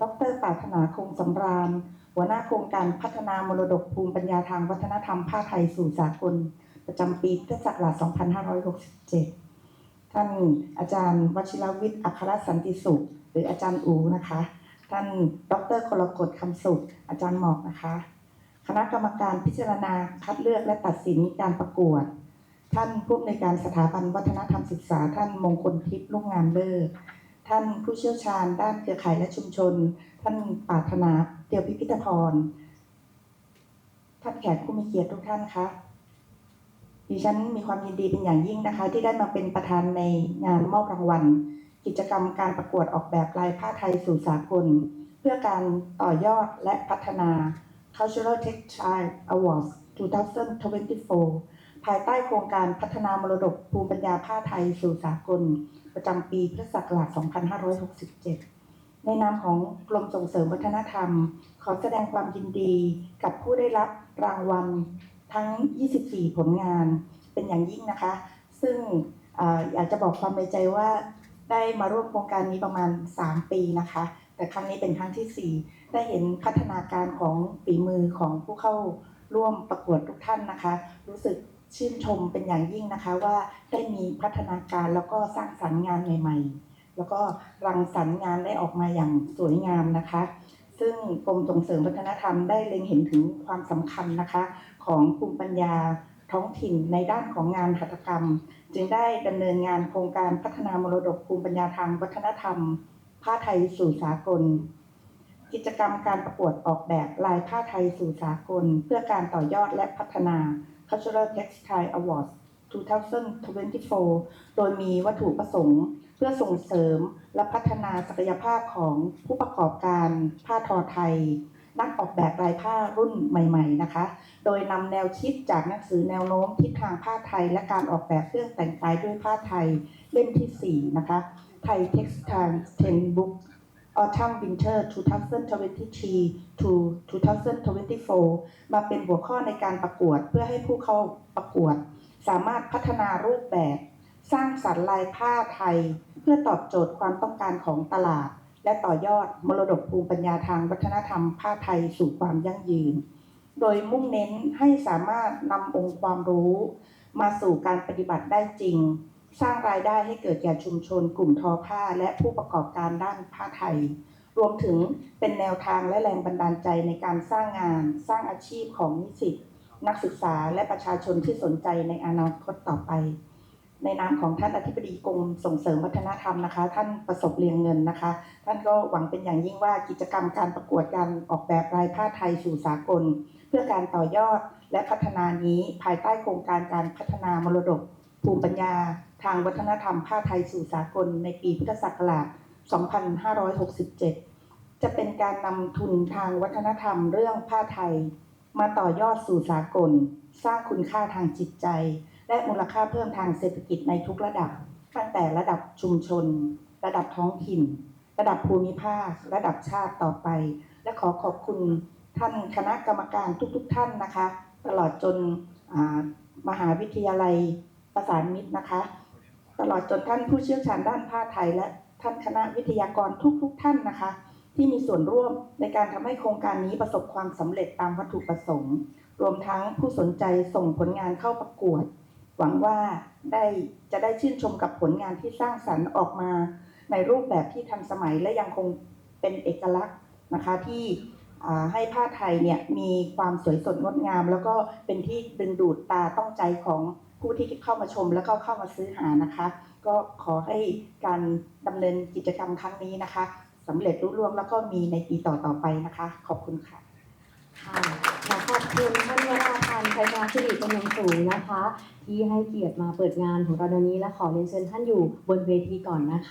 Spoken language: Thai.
ดรปรารถนาคงสำราญ หัวหน้าโครงการพัฒนามรดกภูมิปัญญาทางวัฒนธรรมผ้าไทยสู่สากล ประจำปีพุทธศักราช 2567 ท่านอาจารย์วชิรวิทย์อัครสันติสุข หรืออาจารย์อูนะคะ ท่านดรกรกฎคำสุข อาจารย์หมอกนะคะ คณะกรรมการพิจารณาคัดเลือกและตัดสินการประกวด ท่านผู้อำนวยการสถาบันวัฒนธรรมศึกษา ท่านมงคลทิพย์ลุ่งงามเลิศ ท่านผู้เชี่ยวชาญ ด้านเครือข่ายและชุมชน ท่านปาถนาเตียวพิพิธพรท่านแขกผู้มีเกียรติทุกท่านคะดิฉันมีความยินดีเป็นอย่างยิ่งนะคะ ที่ได้มาเป็นประธานในงานมอบรางวัล กิจกรรมการประกวดออกแบบลายผ้าไทยสู่สากล เพื่อการต่อยอดและพัฒนา Cultural Textile Awards 2024 ภายใต้โครงการพัฒนามรดกภูมิปัญญาผ้าไทยสู่สากล ประจำปีพุทธศักราช 2567 ในนามของกรมส่งเสริมวัฒนธรรม ขอแสดงความยินดีกับผู้ได้รับรางวัลทั้ง 24 ผลงานเป็นอย่างยิ่งนะคะ ซึ่งออยากจะบอกความในใจว่าได้มาร่วมโครงการนี้ประมาณ 3 ปีนะคะ แต่ครั้งนี้เป็นครั้งทีสี่4 ได้เห็นพัฒนาการของฝีมือของผู้เข้าร่วมประกวดทุกท่านนะคะ รู้สึก ชื่นชมเป็นอย่างยิ่งนะคะว่าได้มีพัฒนาการแล้วก็สร้างสรรค์งานใหม่ ๆ แล้วก็รังสรรค์งานได้ออกมาอย่างสวยงามนะคะ ซึ่งกรมส่งเสริมวัฒนธรรมได้เล็งเห็นถึงความสำคัญนะคะ ของภูมิปัญญาท้องถิ่นในด้านของงานหัตถกรรม จึงได้ดำเนินงานโครงการพัฒนามรดกภูมิปัญญาทางวัฒนธรรม ผ้าไทยสู่สากล กิจกรรมการประกวดออกแบบลายผ้าไทยสู่สากล เพื่อการต่อยอดและพัฒนา Cultural Textile Awards 2024 โดยมีวัตถุประสงค์เพื่อส่งเสริมและพัฒนาศักยภาพของผู้ประกอบการผ้าทอไทย นักออกแบบลายผ้ารุ่นใหม่ ๆ นะคะ โดยนำแนวคิดจากหนังสือแนวโน้มทิศทางผ้าไทย และการออกแบบเครื่องแต่งกายด้วยผ้าไทยเล่มที่ 4 นะคะไทย Textile 10 Book Autumn Winter 2023 to 2024 มาเป็นหัวข้อในการประกวดเพื่อให้ผู้เข้าประกวด สามารถพัฒนารูปแบบ สร้างสรรค์ลายผ้าไทย เพื่อตอบโจทย์ความต้องการของตลาด และต่อยอดมรดกภูมิปัญญาทางวัฒนธรรมผ้าไทยสู่ความยั่งยืน โดยมุ่งเน้นให้สามารถนำองค์ความรู้ มาสู่การปฏิบัติได้จริง สร้างรายได้ให้เกิดแก่ชุมชน กลุ่มทอผ้า และผู้ประกอบการด้านผ้าไทย รวมถึงเป็นแนวทางและแรงบันดาลใจในการสร้างงาน สร้างอาชีพของนิสิตนักศึกษาและประชาชนที่สนใจในอนาคตต่อไป ในนามของท่านอธิบดีกรมส่งเสริมวัฒนธรรมนะคะ ท่านประสบเรียงเงินนะคะ ท่านก็หวังเป็นอย่างยิ่งว่ากิจกรรมการประกวดการออกแบบลายผ้าไทยสู่สากล เพื่อการต่อยอดและพัฒนานี้ภายใต้โครงการการพัฒนามรดก ภูมิปัญญา ทางวัฒนธรรมผ้าไทยสู่สากลในปีพุทธศักราช 2567 จะเป็นการนำทุนทางวัฒนธรรมเรื่องผ้าไทย มาต่อยอดสู่สากล สร้างคุณค่าทางจิตใจ และมูลค่าเพิ่มทางเศรษฐกิจในทุกระดับ ตั้งแต่ระดับชุมชน ระดับท้องถิ่น ระดับภูมิภาค ระดับชาติต่อไป และขอขอบคุณท่านคณะกรรมการทุกๆทท่านนะคะ ตลอดจนมหาวิทยาลัยประสานมิตรนะคะ ตลอดจนท่านผู้เชี่ยวชาญด้านผ้าไทย และท่านคณะวิทยากรทุกๆทท่านนะคะ ที่มีส่วนร่วมในการทำให้โครงการนี้ประสบความสำเร็จตามวัตถุประสงค์ รวมทั้งผู้สนใจส่งผลงานเข้าประกวด หวังว่าได้จะได้ชื่นชมกับผลงานที่สร้างสรรค์ออกมา ในรูปแบบที่ทันสมัยและยังคงเป็นเอกลักษณ์นะคะที่ให้ผ้าไทยเนี่ยมีความสวยสดงดงาม แล้วก็เป็นที่ดึงดูดตาต้องใจของ ผู้ที่เข้ามาชมแล้วก็เข้ามาซื้อหานะคะ ก็ขอให้การดำเนินกิจกรรมครั้งนี้นะคะสำเร็จรุ่ร่วงแล้วก็มีในปีต่อๆไปนะคะ ขอบคุณค่ะค่ะขอขอบคุณท่านวราพันธ์ไพศาสิริเป็นอย่างสูงนะคะ ที่ให้เกียรติมาเปิดงานของเราในวันนี้และขอเรียนเชิญท่านอยู่บนเวทีก่อนนะคะ